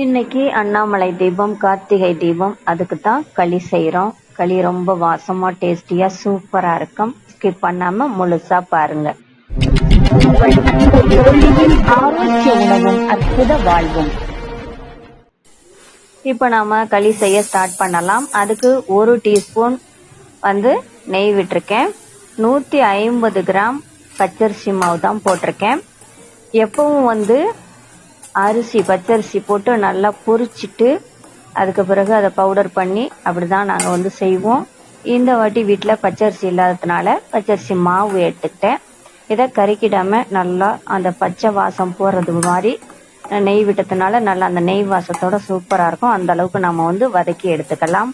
இன்னைக்கு அண்ணாமலை தீபம் கார்த்திகை தீபம் அதுக்கு தான் களி செய்கிறோம் களி ரொம்ப வாசமா டேஸ்டியா சூப்பரா இருக்கும். ஸ்கிப் பண்ணாம முழுசா பாருங்க. ஆரோக்கிய உணவும் அற்புத வாழ்வும். இப்போ நாம களி செய்ய ஸ்டார்ட் பண்ணலாம். அதுக்கு ஒரு டீஸ்பூன் வந்து நெய் விட்டுருக்கேன். நூற்றி ஐம்பது கிராம் பச்சரிசி மாவு தான் போட்டிருக்கேன். எப்பவும் வந்து அரிசி பச்சரிசி போட்டு நல்லா பொரிச்சிட்டு அதுக்கு பிறகு அதை பவுடர் பண்ணி அப்படிதான் நாங்கள் வந்து செய்வோம். இந்த வாட்டி வீட்டில் பச்சரிசி இல்லாததுனால பச்சரிசி மாவு எடுத்துக்கிட்டேன். இதை கறிக்கிடாமல் நல்லா அந்த பச்சை வாசம் போடுறது மாதிரி நெய் விட்டதுனால நல்லா அந்த நெய் வாசத்தோட சூப்பராக இருக்கும். அந்த அளவுக்கு நம்ம வந்து வதக்கி எடுத்துக்கலாம்.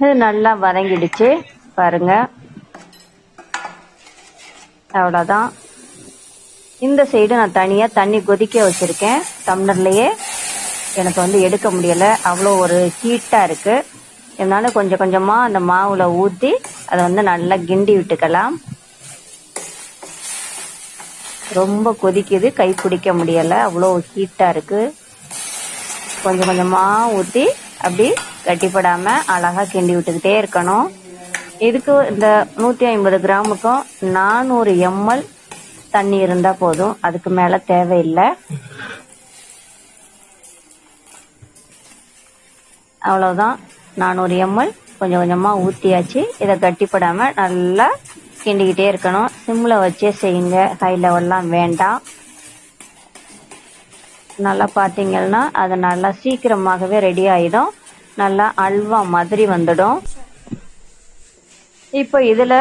இது நல்லா வதங்கிடுச்சு. பாருங்க. அவ்வளோதான் இந்த சைடு நான் தனியாக தண்ணி கொதிக்க வச்சுருக்கேன். டம்ளர்லேயே எனக்கு வந்து எடுக்க முடியலை. அவ்வளோ ஒரு ஹீட்டாக இருக்குது இருந்தாலும் கொஞ்சம் கொஞ்சமாக அந்த மாவில் ஊற்றி அதை வந்து நல்லா கிண்டி விட்டுக்கலாம். ரொம்ப கொதிக்குது. கை பிடிக்க முடியலை. அவ்வளோ ஹீட்டாக இருக்குது கொஞ்சம் கொஞ்சமாக ஊற்றி அப்படி கட்டிப்படாமல் அழகாக கிண்டி விட்டுக்கிட்டே இருக்கணும். இதுக்கு இந்த நூற்றி ஐம்பது கிராமுக்கும் நானூறு எம்எல் தண்ணி இருந்தால் போதும். அதுக்கு மேலே தேவையில்லை. அவ்வளோதான் நானூறு எம்எல். கொஞ்சம் கொஞ்சமாக ஊற்றியாச்சு இதை கட்டிப்படாமல் நல்லா கிண்டிக்கிட்டே இருக்கணும். சிம்மில் வச்சே செய்யுங்க. ஹை லெவல்லாம் வேண்டாம். நல்லா பார்த்தீங்கன்னா அது நல்லா சீக்கிரமாகவே ரெடி ஆகிடும் நல்லா அல்வா மாதிரி வந்துடும். இப்போ இதில்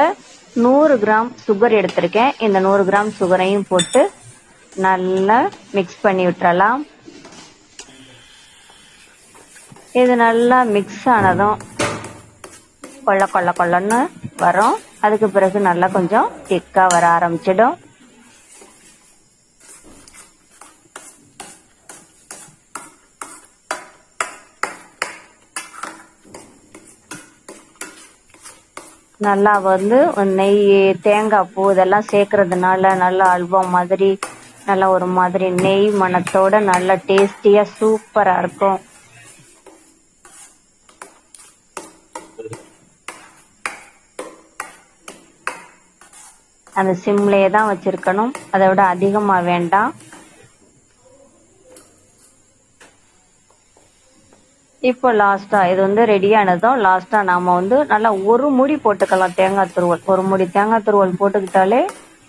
நூறு கிராம் சுகர் எடுத்திருக்கேன். இந்த நூறு கிராம் சுகரையும் போட்டு நல்லா மிக்ஸ் பண்ணி விட்டுறலாம். இது நல்லா மிக்ஸ் ஆனதும் கொள்ள கொள்ள கொள்ளன்னு வரும். அதுக்கு பிறகு நல்லா கொஞ்சம் திக்காக வர ஆரம்பிச்சிடும். நல்லா வந்து நெய் தேங்காய் பூ இதெல்லாம் சேர்க்கறதுனால நல்லா அல்வா மாதிரி நல்லா ஒரு மாதிரி நெய் மணத்தோட நல்லா டேஸ்டியா சூப்பரா இருக்கும். அந்த சிம்லேயே தான் வச்சிருக்கணும். அதை விட அதிகமாக வேண்டாம். இப்போ லாஸ்டா இது வந்து ரெடி ஆனதும் லாஸ்டா நாம வந்து நல்லா ஒரு முடி போட்டுக்கலாம் தேங்காய் துருவல். ஒரு முடி தேங்காய் துருவல் போட்டுக்கிட்டாலே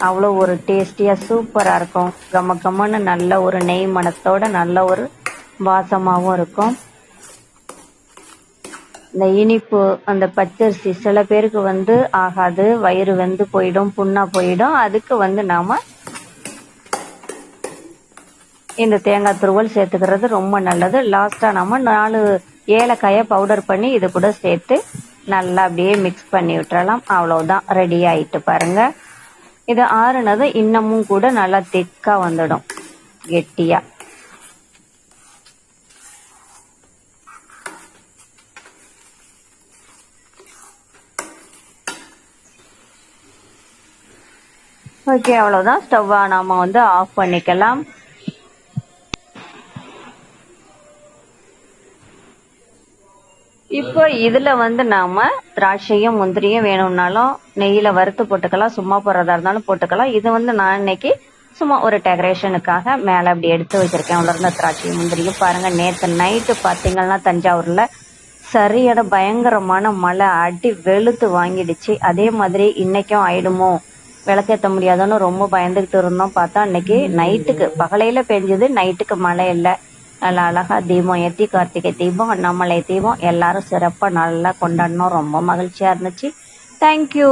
அவ்வளோ ஒரு டேஸ்டியா சூப்பரா இருக்கும். கம கம்மன்னு நல்ல ஒரு நெய் மனத்தோட நல்ல ஒரு வாசமாகவும் இருக்கும். இந்த இனிப்பு அந்த பச்சரிசி சில பேருக்கு வந்து ஆகாது வயிறு வெந்து போயிடும் புண்ணா போயிடும். அதுக்கு வந்து நாம இந்த தேங்காய் துருவல் சேர்த்துக்கிறது ரொம்ப நல்லது. லாஸ்டா நம்ம நாலு ஏலக்காயை பவுடர் பண்ணி இது கூட சேர்த்து நல்லா அப்படியே மிக்ஸ் பண்ணி விட்டுறலாம். அவ்வளவுதான். ரெடி ஆயிட்டு பாருங்க. இது ஆறுனது இன்னமும் கூட நல்லா திக்கா வந்துடும். கெட்டியா. ஓகே அவ்வளோதான் ஸ்டவ்வாக நாம் வந்து ஆஃப் பண்ணிக்கலாம். இப்போ இதுல வந்து நாம திராட்சையும் முந்திரியும் வேணும்னாலும் நெய்யில வறுத்து போட்டுக்கலாம். சும்மா போடுறதா இருந்தாலும் போட்டுக்கலாம். இது வந்து நான் இன்னைக்கு சும்மா ஒரு டெக்கரேஷனுக்காக மேல அப்படி எடுத்து வச்சிருக்கேன். உலர்ந்த திராட்சையும் முந்திரியும் பாருங்க. நேத்து நைட்டு பாத்தீங்கன்னா தஞ்சாவூர்ல சரியான பயங்கரமான மழை அடி வெளுத்து வாங்கிடுச்சு. அதே மாதிரி இன்னைக்கும் ஆயிடுமோ? விளக்கேற்ற முடியாதுன்னு ரொம்ப பயந்துகிட்டு இருந்தோம். பார்த்தா அன்னைக்கு நைட்டுக்கு பகலையில பெஞ்சது நைட்டுக்கு மழை இல்லை. நல்லா அழகா தீபம் ஏற்றி கார்த்திகை தீபம் அண்ணாமலை தீபம் எல்லாரும் சிறப்பாக நல்லா கொண்டாடணும். ரொம்ப மகிழ்ச்சியா இருந்துச்சு. தேங்க்யூ